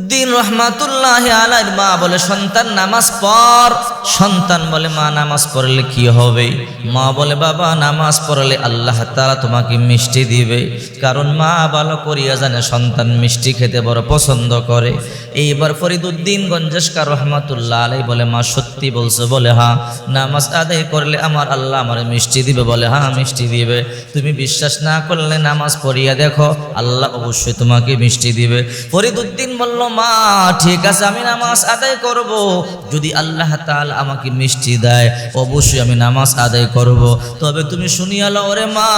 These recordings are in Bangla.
দিন রহমাতুল্লাহ আলাইর মা বলে, সন্তান, নামাজ পড়। সন্তান বলে, মা, নামাজ পড়লে কি হবে? মা বলে, বাবা, নামাজ পড়লে আল্লাহ তাআলা তোমাকে মিষ্টি দিবে। কারণ মা ভালো করিয়া জানে, সন্তান মিষ্টি খেতে বড় পছন্দ করে। এইবার ফরিদুদ্দিন গঞ্জেশকার রহমাতুল্লাহ আলাই বলে, মা, সত্যি বলছো? বলে হা নামাজ আদায় করলে আমার আল্লাহ আমার মিষ্টি দিবে। বলে হ্যাঁ মিষ্টি দিবে। তুমি বিশ্বাস না করলে নামাজ পড়িয়া দেখো, আল্লাহ অবশ্যই তোমাকে মিষ্টি দিবে। ফরিদুদ্দিন বলল মা, ঠিক আছে, আমি নামাজ আদায় করব। যদি আল্লাহ তাআলা আমাকে মিষ্টি দেয়, অবশ্যই আমি নামাজ আদায় করব। তবে তুমি শুনিয়া লও রে মা,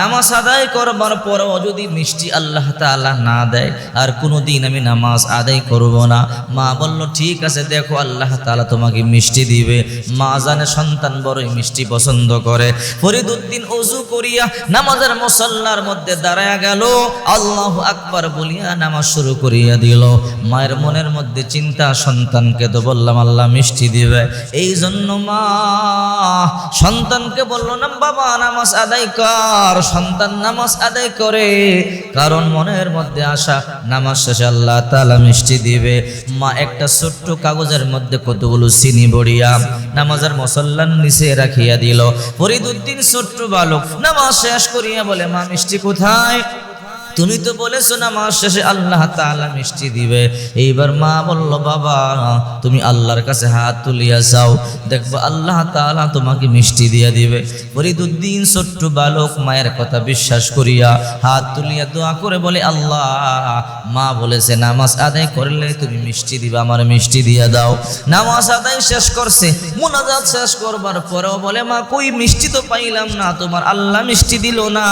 নামাজ আদায় করবার পরেও যদি মিষ্টি আল্লাহ তাআলা না দেয়, আর কোনো দিন আমি নামাজ আদায় করব না। মা বলল, ঠিক আছে, দেখো আল্লাহ তাআলা তোমাকে মিষ্টি দিবে। মা জানে সন্তান বড়ই মিষ্টি পছন্দ করে। ফরিদুদ্দিন অজু করিয়া নামাজের মুসল্লার মধ্যে দাঁড়ায়া গেল। আল্লাহ আকবার বলিয়া নামাজ শুরু করিয়া দিল। মায়ের মনের মধ্যে চিন্তা, সন্তানকে তো বললাম, আল্লাহ মিষ্টি দিবে। এই জন্য মা সন্তানকে বলল না বাবা, নামাজ আদায় কর। সন্তান নামাজ আদায় করে, কারণ মনের মধ্যে আসা নামাজ শেষে আল্লাহ তালা মিষ্টি দিবে। মা একটা ছোট্ট কাগজের মধ্যে কতগুলো চিনি বড়িয়া নামাজের মুসল্লার নিচে রাখিয়া দিল। ফরিদুদ্দিন ছোট্ট বালক, নামাজ শেষ করিয়া বলে, মা মিষ্টি কোথায়? তুমি তো বলেছ না নামাজ শেষে আল্লাহ তাআলা মিষ্টি দিবে। এইবার মা বলল, বাবা, তুমি আল্লাহর কাছে হাত তুলিয়া যাও। দেখব আল্লাহ তাআলা তোমাকে মিষ্টি দিয়া দিবে। ফরিদুদ্দিন ছোট্ট বালক মায়ের কথা বিশ্বাস করিয়া হাত তুলিয়া দোয়া করে বলে, আল্লাহ, মা বলেছে, নামাজ আদায় করলে তুমি মিষ্টি দিবা, আমার মিষ্টি দিয়া দাও। নামাজ আদায় শেষ করছে। মুনাজাত শেষ করবার পরেও বলে, মা, কই, মিষ্টি তো পাইলাম না, তোমার আল্লাহ মিষ্টি দিল না।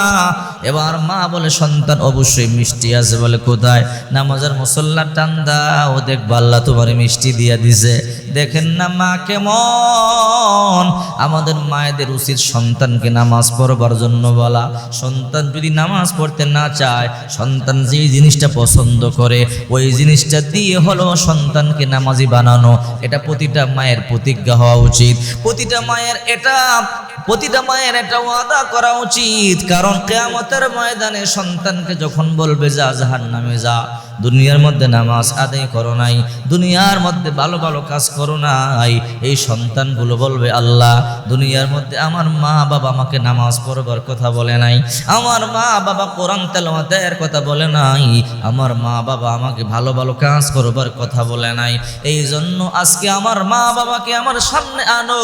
এবার মা বলে, সন্তান অবশ্যই মিষ্টি আছে বলে কোথায়? নামাজের মুসল্লা টান দাও, দেখবা আল্লাহ তোমার মিষ্টি দিয়া দিছে। দেখেন না মা কেমন? আমাদের মায়েদের উচিত সন্তানকে নামাজ পড়বার জন্য বলা। সন্তান যদি নামাজ পড়তে না চায়, সন্তান যেই জিনিসটা পছন্দ করে, ওই জিনিসটা দিয়ে হলো সন্তানকে নামাজি বানানো। এটা প্রতিটা মায়ের প্রতিজ্ঞা হওয়া উচিত। প্রতিটা মায়ের এটা, প্রতিটা মায়ের এটা ওয়াদা করা উচিত। কারণ কেয়ামতের ময়দানে সন্তানকে যখন বলবে, যা জাহান নামে যা। দুনিয়ার মধ্যে নামাজ আদায় করো নাই, দুনিয়ার মধ্যে ভালো ভালো কাজ করো নাই। এই সন্তানগুলো বলবে, আল্লাহ, দুনিয়ার মধ্যে আমার মা বাবা আমাকে নামাজ পড়বার কথা বলে নাই, আমার মা বাবা কোরআন তেলাওয়াতের কথা বলে নাই, আমার মা বাবা আমাকে ভালো ভালো কাজ করবার কথা বলে নাই। এই জন্য আজকে আমার মা বাবাকে আমার সামনে আনো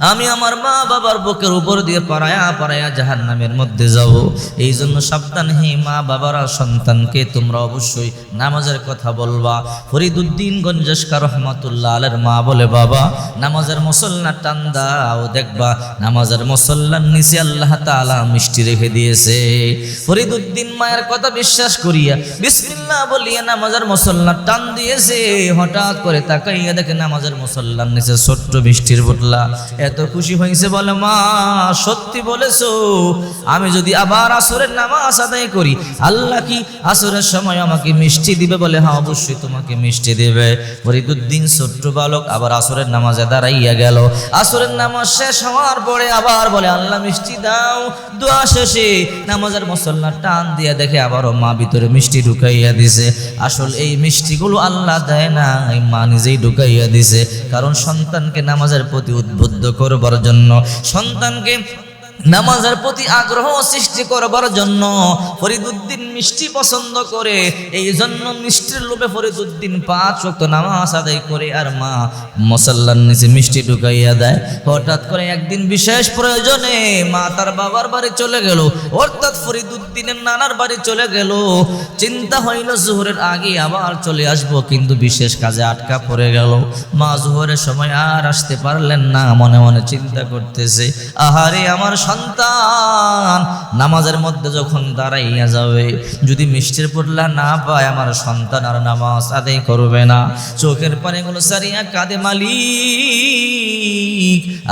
আমি আমার মা বাবার বুকের উপর দিয়ে পাড়ায়া পাড়ায়া জাহান নামের মধ্যে যাব। এই জন্য সাবধান হে মা বাবারা সন্তানকে তোমরা অবশ্যই নামাজের কথা বলবা। ফরিদুদ্দিন গঞ্জস্কার রহমাতুল্লাহ আলের মা বলে, বাবা, নামাজের মুসল্লা টান দাও, দেখবা নামাজের মুসল্লার নিচে আল্লাহ তাআলা মিষ্টি রেখে দিয়েছে। ফরিদুদ্দিন মায়ের কথা বিশ্বাস করিয়া বিসমিল্লাহ বলিয়া নামাজের মুসল্লা টান দিয়েছে। হঠাৎ করে তাকাইয়া দেখে নামাজের মুসল্লার নিচে ছোট্ট মিষ্টির বটলা এত খুশি হয়েছে বলে মা, সত্যি বলেছ। আমি যদি আবার আসরের নামাজ আদায় করি, আল্লাহ কি আসরের সময় আমাকে মিষ্টি দিবে বলে? হ্যাঁ অবশ্যই তোমাকে মিষ্টি দেবে। ফরিদুদ্দিন ছোট্ট বালক আবার আসরের নামাজে দাঁড়াইয়া গেল। আসরের নামাজ শেষ হওয়ার পরে আবার বলে, আল্লাহ মিষ্টি দাও। দোয়া শেষে নামাজের মুসল্লা টান দিয়া দেখে আবারও মা ভিতরে মিষ্টি ঢুকাইয়া দিছে। আসল এই মিষ্টিগুলো আল্লাহ দেয় না মা নিজেই ঢুকাইয়া দিছে। কারণ সন্তানকে নামাজের প্রতি উদ্বুদ্ধ করবার জন্য সন্তানকে নামাজের প্রতি আগ্রহ সৃষ্টি করবার জন্য ফরিদুদ্দিন মিষ্টি পছন্দ করে। এই জন্য মিষ্টির লোভে ফরিদুদ্দিন পাঁচ ওয়াক্ত নামাজ আদায় করে আর মা মশাল্লার নিচে মিষ্টি ঢুকাইয়া দেয়। হঠাৎ করে একদিন বিশেষ প্রয়োজনে মা তার বাবার বাড়ি চলে গেল। অর্থাৎ ফরিদুদ্দিনের নানার বাড়ি চলে গেল। চিন্তা হইল জোহরের আগে আবার চলে আসব, কিন্তু বিশেষ কাজে আটকা পড়ে গেল। মা জোহরের সময় আর আসতে পারলেন না, মনে মনে চিন্তা করতেছে, আহারে আমার সন্তান, নামাজের মধ্যে যখন দাঁড়াইয়া যাবে, যদি মিষ্টির পড়লা না পায়, আমার সন্তান আর নামাজ আদায় করবে না। চোখের পানিগুলো সারিয়া কাঁদে মালিক,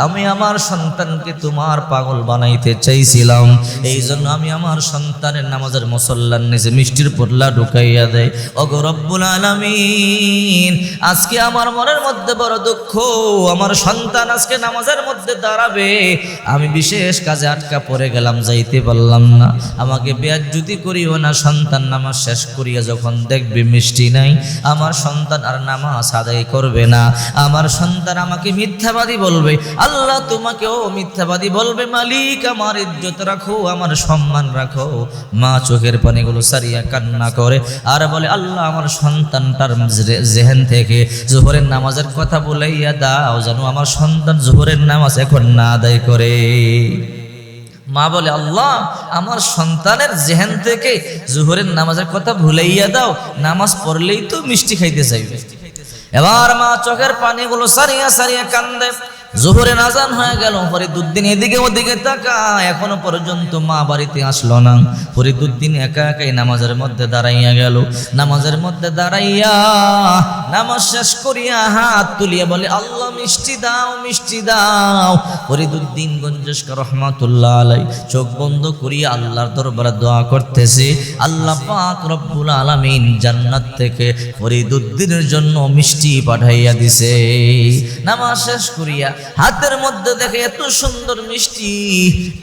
আমি আমার সন্তানকে তোমার পাগল বানাইতে চাইছিলাম। এই জন্য আমি আমার সন্তানের নামাজের মুসল্লার নিচে মিষ্টির পড়লা ঢুকাইয়া দেয় অগরব্বুল আলামিন, আজকে আমার মনের মধ্যে বড় দুঃখ, আমার সন্তান আজকে নামাজের মধ্যে দাঁড়াবে। আমি বিশেষ কাজে আটকা পড়ে গেলাম, যাইতে পারলাম না। আমাকে বেয়াজ্জুতি করিও না, সন্তান নামাজ শেষ করিয়া যখন দেখবে মিষ্টি নাই, আমার সন্তান আর নামাজ আদায় করবে না। আমার সন্তান আমাকে মিথ্যাবাদী বলবে। আল্লাহ তোমাকেও মিথ্যাবাদী বলবে, মালিক, আমার ইজ্জত রাখো, আমার সম্মান রাখো। মা চোখের পানিগুলো সারিয়া কান্না করে আর বলে, আল্লাহ, আমার সন্তানটার জেহেন থেকে জোহরের নামাজের কথা বলাইয়া দাও, যেন আমার সন্তান জোহরের নামাজ এখন না আদায় করে। মা বলে, আল্লাহ, আমার সন্তানের জেহেন থেকে জুহরের নামাজের কথা ভুলাইয়া দাও, নামাজ পড়লেই তো মিষ্টি খাইতে চাইবে এবার মা চোখের পানিগুলো সারিয়া সারিয়া কান্দে। জোহরে নাজান হয়ে গেল ফরিদুদ্দিন এদিকে ওদিকে তাকা এখনও পর্যন্ত মা বাড়িতে আসলো না। ফরিদুদ্দিন একা একাই নামাজের মধ্যে দাঁড়াইয়া গেল। নামাজের মধ্যে দাঁড়াইয়া নামাজ শেষ করিয়া হাত তুলিয়া বলে, আল্লাহ, মিষ্টি দাও মিষ্টি দাও। ফরিদুদ্দিন গঞ্জস্কর রহমাতুল্লাহ আলাই চোখ বন্ধ করিয়া আল্লাহর দরবারে দোয়া করতেছে। আল্লাহ পাক রব্বুল আলামিন জান্নাত থেকে ফরিদুদ্দিনের জন্য মিষ্টি পাঠাইয়া দিছে। নামাজ শেষ করিয়া হাতের মধ্যে দেখে এত সুন্দর মিষ্টি,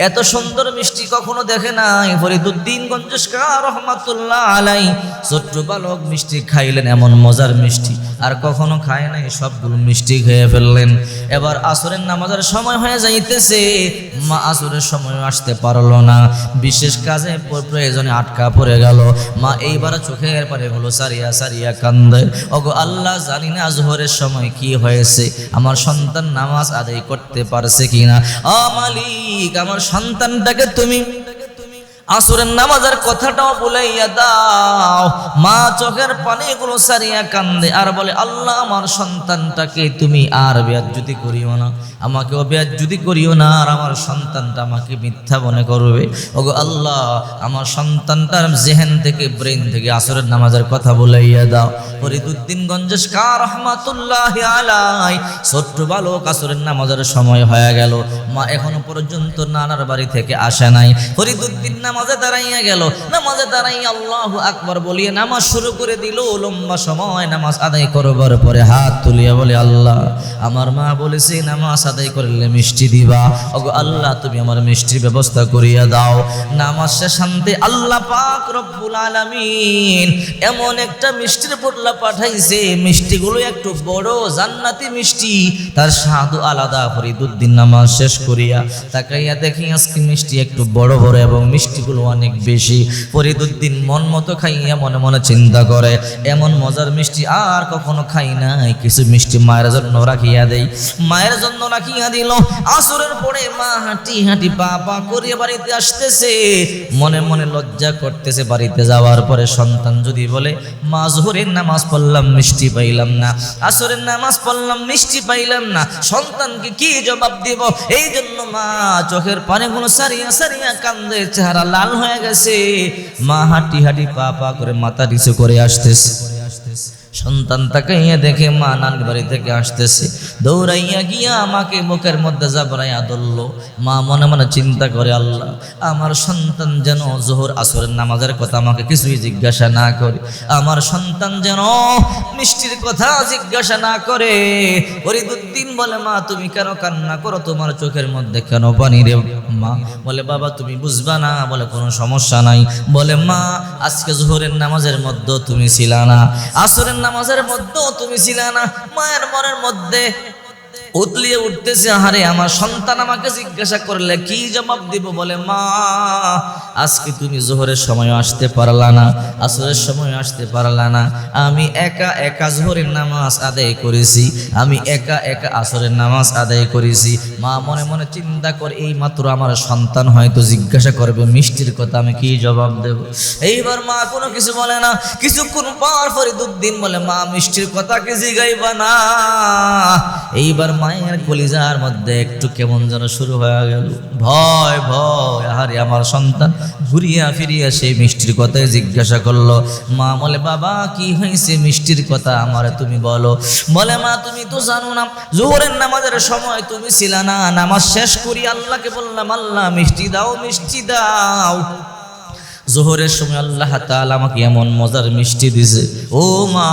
এত সুন্দর মিষ্টি কখনো দেখে নাই। ফরিদুদ্দিন গঞ্জস্কর রহমাতুল্লাহ আলাই, ছোট্ট বালক মিষ্টি খাইলেন, এমন মজার মিষ্টি। আর কখনো খায় নাই, সবগুলো মিষ্টি খেয়ে ফেললেন। এবার আসরের নামাজের সময় হয়ে যাইতেছে। মা আসরের সময় আসতে পারল না। বিশেষ কাজে প্রয়োজনে আটকা পড়ে গেল। মা এইবার চোখের পারে হলো সারিয়া সারিয়া কান্দে। ওগো আল্লাহ জানি না জোহরের সময় কি হয়েছে। আমার সন্তান নামাজ আদায় করতে পারছে কিনা? আমার সন্তানটাকে তুমি আসরের নামাজের কথাটাও বলাইয়া দাও। মা চোখের পানিগুলো সারিয়া কান্দে আর বলে, আল্লাহ, আমার সন্তানটাকে তুমি আর বেয়াজ্জুতি করিও না। আমাকেও বেয়াজ্জুতি করিও না আর আমার সন্তানটা আমাকে মিথ্যা মনে করবে। ওগো আল্লাহ, আমার সন্তানটার জেহেন থেকে ব্রেন থেকে আসরের নামাজের কথা বলাইয়া দাও। ফরিদুদ্দিন গঞ্জেশ কা রহমাতুল্লাহ আলাই ছোট্ট বালক আসরের নামাজের সময় হয়ে গেল। মা এখনও পর্যন্ত নানার বাড়ি থেকে আসে নাই। ফরিদুদ্দিন নামাজে দাঁড়াইয়া গেল। নামাজে দাঁড়াইয়া আল্লাহ আকবর বলিয়ে নামাজ শুরু করে দিল। লম্বা সময় নামাজ আদায় করবার পরে হাত তুলিয়া বলে, আল্লাহ, আমার মা বলেছে নামাজ আদায় করলে মিষ্টি দিবা। ওগো আল্লাহ, তুমি আমার মিষ্টির ব্যবস্থা করিয়া দাও। নামাজ শান্তি আল্লাহ পাক রব্বুল আলামিন এমন একটা মিষ্টির পোটলা পাঠাইছে। মিষ্টিগুলো একটু বড়, জান্নাতি মিষ্টি। তার স্বাদ আলাদা করি ফরিদুদ্দিন নামাজ শেষ করিয়া তাকাইয়া দেখি আজকে মিষ্টি একটু বড় বড় এবং মিষ্টিগুলো অনেক বেশি। ফরিদুদ্দিন মন মতো খাইয়া মনে মনে চিন্তা করে, এমন মজার মিষ্টি আর কখনো খাই নাই। কিছু মিষ্টি মায়ের জন্য রাখিয়া দেই। মায়ের জন্য রাখিয়া দিল। আসরের পরে মা হাঁটি হাঁটি পা করিয়া বাড়িতে আসতেছে। মনে মনে লজ্জা করতেছে বাড়িতে যাওয়ার পরে সন্তান যদি বলে, মা, জোহরের নামাজ পড়লাম, মিষ্টি পাইলাম না। আসরের নামাজ পড়লাম, মিষ্টি পাইলাম না। সন্তানকে কি জবাব দিব? এই জন্য মা চোখের পানিগুলো সারিয়া সারিয়া কান্দে, চেহারা লাল হয়ে গেছে। মা হাঁটি হাঁটি পা পা করে মাথা নিচু করে আসতেছে। সন্তান তাকাইয়া দেখে মা নান বাড়ি থেকে আসতেছে। দৌড়াইয়া গিয়া আমাকে মুখের মধ্যে জাবরাইয়া ধরল। মা মনে মনে চিন্তা করে, আল্লাহ, আমার সন্তান যেন জোহর আসরের নামাজের কথা আমাকে কিছুই জিজ্ঞাসা না করে, আমার সন্তান যেন মিষ্টির কথা জিজ্ঞাসা না করে। ফরিদুদ্দিন বলে, মা, তুমি কেন কান্না করো? তোমার চোখের মধ্যে কেন পানি রে মা? বলে, বাবা, তুমি বুঝবা না। বলে, কোনো সমস্যা নাই। বলে, মা, আজকে জোহরের নামাজের মধ্যে তুমি ছিলা না। আসরের নামাজের মধ্যেও তুমি ছিলে না মায়ের মনের মধ্যে উতলিয়ে উঠতেছে, আহারে, আমার সন্তান আমাকে জিজ্ঞাসা করলে কি জবাব দিব? বলে, মা, আজকে তুমি জোহরের সময় আসতে পারলা না, আসরের সময় আসতে পারলা না। আমি একা একা জোহরের নামাজ আদায় করেছি, আমি একা একা আসরের নামাজ আদায় করেছি। মা, মনে মনে চিন্তা করে, এই মাত্র আমার সন্তান হয়তো জিজ্ঞাসা করবে, মিষ্টির কথা আমি কি জবাব দেব? এইবার মা কোনো কিছু বলে না, কিছুক্ষণ পর ফরিদুদ্দিন বলে, মা, মিষ্টির কথা কি জিগাইবা না। এইবার মায়ের কলিজার মধ্যে একটু কেমন যেন শুরু হয়ে গেল। ভয় ভয়, আহারে আমার সন্তান ঘুরিয়া ফিরিয়া সেই মিষ্টির কথাই জিজ্ঞাসা করল, মা, বলে, বাবা, কি হয়েছে মিষ্টির কথা আমার তুমি বলো। বলে, মা, তুমি তো জানো না, জোহরের নামাজের সময় তুমি ছিল না, নামাজ শেষ করি আল্লাহকে বললাম, আল্লাহ, মিষ্টি দাও মিষ্টি দাও। জোহরের সময় আল্লাহ তাআলা আমাকে এমন মজার মিষ্টি দিছে, ও মা,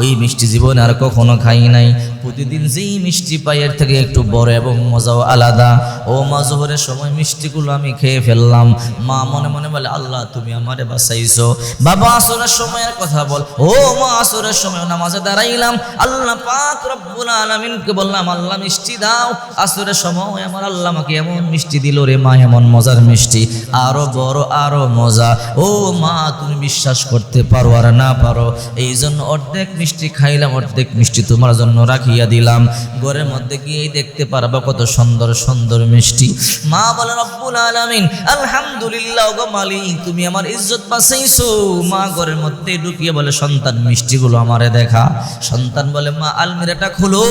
ওই মিষ্টি জীবনে আর কখনো খাই নাই। প্রতিদিন যেই মিষ্টি পাই, এর থেকে একটু বড় এবং মজাও আলাদা। ও মা, জোহরের সময় মিষ্টিগুলো আমি খেয়ে ফেললাম। মা মনে মনে বলে, আল্লাহ, তুমি আমারে বাঁচাইছো। বাবা, আসরের সময়ের কথা বল। ও মা, আসরের সময় নামাজে দাঁড়াইলাম। আল্লাহ পাক রব্বুল আলামিনকে বললাম, আল্লাহ, মিষ্টি দাও। আসরের সময় আমার আল্লাহ আমাকে এমন মিষ্টি দিল রে মা, এমন মজার মিষ্টি। আরও বড়, আরও মজা। ও মা, তুমি বিশ্বাস করতে পারো আর না পারো। এই জন্য অর্ধেক মিষ্টি খাইলাম, অর্ধেক মিষ্টি তোমার জন্য রাখিয়া দিলাম। ঘরের মধ্যে গিয়ে দেখতে পারবা কত সুন্দর সুন্দর মিষ্টি। মা বলে, রব্বুল আলামিন, আলহামদুলিল্লাহ গো মালিক, তুমি আমার ইজ্জত বাঁচাইছো। মা ঘরের মধ্যে ঢুকিয়ে বলে, সন্তান, মিষ্টিগুলো আমারে দেখা। সন্তান বলে, মা, আলমিরাটা খুলো।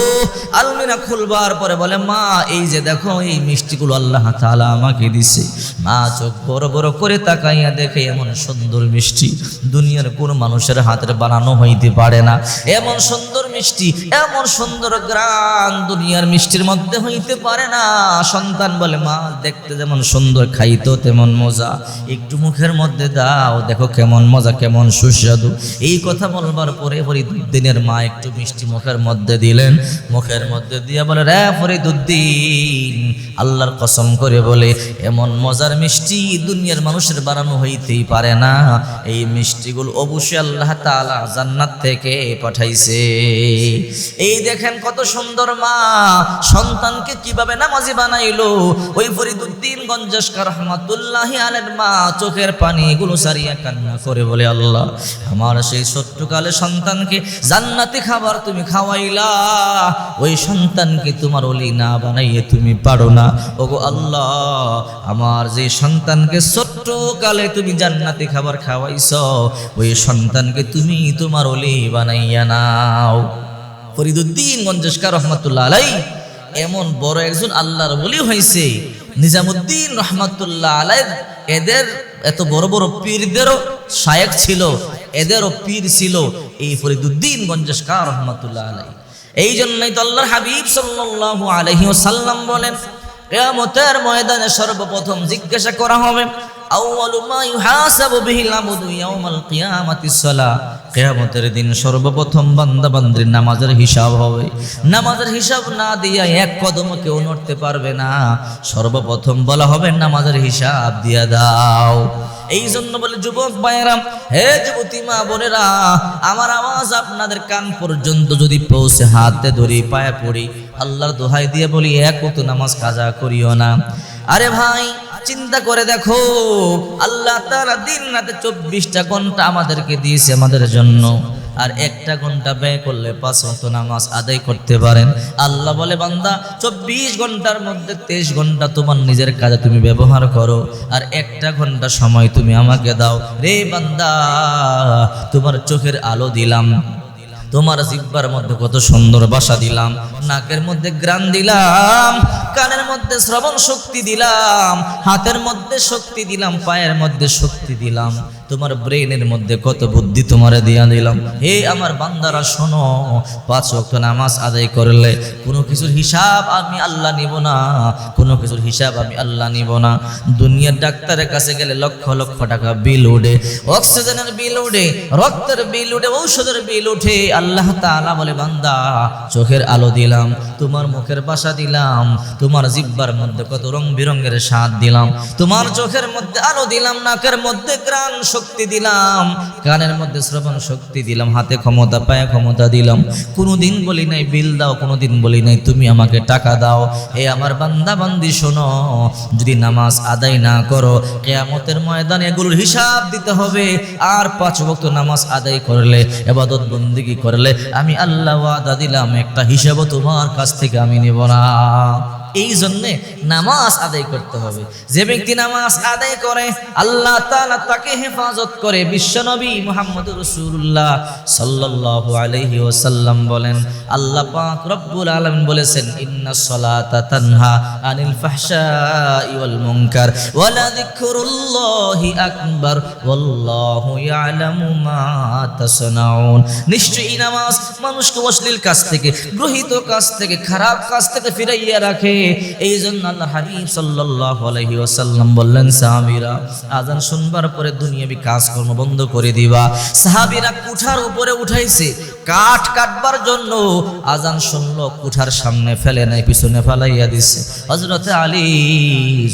আলমিরা খুলবার পরে বলে, মা, এই যে দেখো, এই মিষ্টিগুলো আল্লাহ তাআলা আমাকে দিছে। মা চোখ বড় বড় করে তাকাইয়া দেখে, এমন সুন্দর মিষ্টি দুনিয়ার কোন মানুষের হাতের বানানো হইতে পারে না। এমন সুন্দর মিষ্টি, এমন সুন্দর গ্রান দুনিয়ার মিষ্টির মধ্যে হইতে পারে না। সন্তান বলে, মা, দেখতে যেমন সুন্দর খাইতো তেমন মজা। একটু মুখের মধ্যে দাও, দেখো কেমন মজা, কেমন সুস্বাদু। এই কথা বলবার পরে ফরিদুদ্দিনের মা একটু মিষ্টি মুখের মধ্যে দিলেন। মুখের মধ্যে দিয়ে বলে, রে ফরিদুদ্দিন, আল্লাহর কসম করে বলে, এমন মজার মিষ্টি দুনিয়ার মানুষের বানানো হইতেই পারে না। এই মিষ্টিগুলো অবশ্যই আল্লাহ তাআলা জান্নাত থেকে পাঠাইছে। এই দেখেন কত সুন্দর মা। সন্তানকে কীভাবে নামাজি বানাইলো। ওই ফরিদুদ্দিন গঞ্জস্কার রহমাতুল্লাহি আলের মা চোখের পানি এগুলো সারিয়া কান্না করে বলে আল্লাহ, আমার সেই ছোট্টকালে সন্তানকে জান্নাতি খাবার তুমি খাওয়াইলা। ওই সন্তানকে তোমার অলি না বানাইয়ে তুমি পারো না। ওগো আল্লাহ, আমার যে সন্তানকে ছোট্ট তুমি জান্নাতি খাবার খাওয়াইছ, ওই সন্তানকে তুমি তোমার অলি বানাইয়া নাও। ফরিদুদ্দিন গঞ্জস্কার রহমাতুল্লাহ আলাই এমন বড় একজন আল্লাহর বলি হয়েছে নিজামুদ্দিন রহমাতুল্লাহ আলাই এদের এত বড় বড় পীরদেরও শায়েক ছিল, এদেরও পীর ছিল এই ফরিদুদ্দিন গঞ্জস্কার রহমাতুল্লাহ আলাই এই জন্যই তো আল্লাহর হাবিব সাল্লাল্লাহু আলাইহি ওয়াসাল্লাম বলেন, কিয়ামতের ময়দানে সর্বপ্রথম জিজ্ঞাসা করা হবে কিয়ামতের দিন সর্বপ্রথম নামাজের হিসাব হবে। নামাজের হিসাব না দিয়া এক নড়তে পারবে না। সর্বপ্রথম বলা হবে নামাজের হিসাব দিয়া দাও। এই জন্য বলে যুবক ভাইয়েরাম হে যুবতী মা বোনেরা, আমার আওয়াজ আপনাদের কান পর্যন্ত যদি পৌঁছে হাতে ধরি, পায়ে পড়ি, আল্লাহর দোহাই দিয়ে বলি, এক নামাজ কাজা করিও না। আরে ভাই, চিন্তা করে দেখো, আল্লাহ তারা দিন রাতে চব্বিশটা ঘণ্টা আমাদেরকে দিয়েছে আমাদের জন্য। আর একটা ঘণ্টা ব্যয় করলে পাঁচ মতো নামাজ আদায় করতে পারেন। আল্লাহ বলে, বান্দা, চব্বিশ ঘণ্টার মধ্যে তেইশ ঘণ্টা তোমার নিজের কাজে তুমি ব্যবহার করো। আর একটা ঘণ্টা সময় তুমি আমাকে দাও। রে বান্দা, তোমার চোখের আলো দিলাম। তোমার জিব্বার মধ্যে কত সুন্দর বাসা দিলাম, নাকের মধ্যে গ্রান দিলাম, কানের মধ্যে শ্রবণ শক্তি দিলাম, হাতের মধ্যে শক্তি দিলাম, পায়ের মধ্যে শক্তি দিলাম। তোমার ব্রেনের মধ্যে কত বুদ্ধি তোমারে দিয়া দিলাম হে আমার বান্দারা, শোনো, পাঁচ ওয়াক্ত নামাজ আদায় করলে কোনো কিছুর হিসাব আমি আল্লাহ নিব না, কোনো কিছুর হিসাব আমি আল্লাহ নিব না। দুনিয়ার ডাক্তারের কাছে গেলে লক্ষ লক্ষ টাকা বিল উঠে, অক্সিজেনের বিল উঠে, রক্তের বিল উঠে, ঔষধের বিল উঠে আল্লাহ তাআলা বলে, বান্দা, চোখের আলো দিলাম, তোমার মুখের বাসা দিলাম, তোমার জিব্বার মধ্যে কত রং বেরঙের স্বাদ দিলাম, তোমার চোখের মধ্যে আলো দিলাম, নাকের মধ্যে গ্রাণ শক্তি দিলাম, কানের মধ্যে শ্রবণ শক্তি দিলাম, হাতে ক্ষমতা, পায়ে ক্ষমতা দিলাম। কোনোদিন বলি নাই, বিল দাও, কোনোদিন বলি নাই, তুমি আমাকে টাকা দাও। এ আমার বান্দা, বান্দি, শোনো, যদি নামাজ আদায় না করো, কেয়ামতের ময়দানে এগুলোর হিসাব দিতে হবে। আর পাঁচ বক্ত নামাজ আদায় করলে এবাদত বন্দিগি করলে আমি আল্লাহ ওয়াদা দিলাম একটা হিসাবও তোমার কাছ থেকে আমি নেব না। এই জন্যে নামাজ আদায় করতে হবে। যে ব্যক্তি নামাজ আদায় করে, আল্লাহ তাআলা তাকে হেফাজত করে বিশ্বনবী মুহাম্মদ রাসূলুল্লাহ সাল্লাল্লাহু আলাইহি ওয়াসাল্লাম বলেন, আল্লাহ পাক রব্বুল আলামিন বলেছেন, ইন্না সলাতা তানহা আনিল ফাহশাই ওয়াল মুনকার, ওয়ালা যিকরুল্লাহি আকবার, ওয়াল্লাহু ইয়ালামু মা তাসনাউন। নিশ্চয়ই নামাজ মানুষকে অশ্লীল কাজ থেকে, গ্রহিত কাজ থেকে, খারাপ কাজ থেকে ফিরাইয়া রাখে। এই জন্য আল্লাহ হাবিব সাল্লাল্লাহু আলাইহি ওয়াসাল্লাম বললেন, সাহাবীরা, আজান শুনবার পরে দুনিয়াবি কাজকর্ম বন্ধ করে দিবা। সাহাবীরা কুঠার উপরে উঠাইছে। কাঠ কাটবার জন্য আজান শুনলো, কুঠার সামনে ফেলে নাই, পিছনে ফেলাইয়া দিছে। হজরতে আলী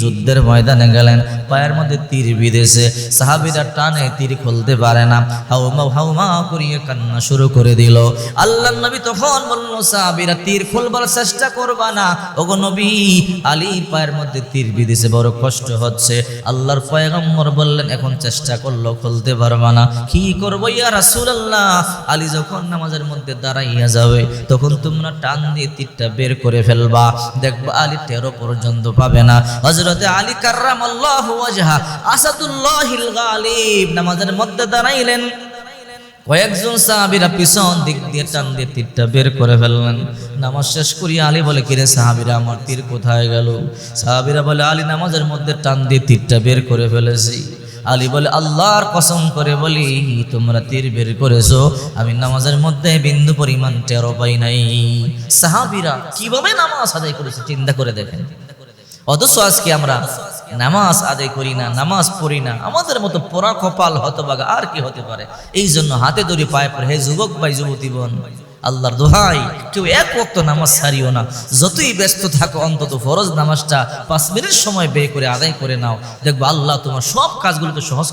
যুদ্ধের ময়দানে গেলেন, পায়ের মধ্যে তীর বিঁধেছে। সাহাবিরা টানে, তীর খুলতে পারে না। হাউমা হাউমা করিয়ে কান্না শুরু করে দিল। আল্লাহ নবী তখন বলল, সাহাবিরা তীর খুলবার চেষ্টা করবা না। ওগো নবী, আলী পায়ের মধ্যে তীর বিঁধেছে, বড় কষ্ট হচ্ছে। আল্লাহর পয়গম্বর বললেন, এখন চেষ্টা করল খুলতে পারবা না। কি করব ইয়া রাসূলুল্লাহ? আলী যখন নামাজের মধ্যে দাঁড়াইয়া যাবে, তখন তোমরা টান দিয়ে তীরটা বের করে ফেলবা। দেখবা আলী তেরো পর্যন্ত পাবে না। হযরতে আলী কাররামাল্লাহু ওয়াজহা আসাদুল্লাহিল গালিব নামাজের মধ্যে দাঁড়াইলেন। কয়েকজন সাহাবিরা পিছন দিক দিয়ে টান দিয়ে তীরটা বের করে ফেললেন। নামাজ শেষ করিয়া আলী বলে, কিরে সাহাবিরা, আমার তীর কোথায় গেল? সাহাবিরা বলে, আলী, নামাজের মধ্যে টান দিয়ে তীরটা বের করে ফেলেছি। আলী বলে, আল্লাহর কসম করে বলি, তোমরা তীর বের করেছ। আমি নামাজের মধ্যে বিন্দু পরিমাণ টেরো পাই নাই। সাহাবিরা কীভাবে নামাজ আদায় করেছে চিন্তা করে দেখেন। অথচ আজকে আমরা নামাজ আদায় করি না, নামাজ পড়ি না, আমাদের মতো পোড়া কপাল হতবাগা আর কি হতে পারে? এই জন্য হাতে ধরে পায়ে পড়ে, হে যুবক ভাই, যুবতী বোন আল্লাহর দোহাই, কেউ এক ওক্ত নামাজ ছাড়িও না। যতই ব্যস্ত থাকো, অন্তত ফরজ নামাজটা পাঁচ মিনিট সময় ব্যয় করে আদায় করে নাও। দেখব আল্লাহ তোমার সব কাজগুলোকে সহজ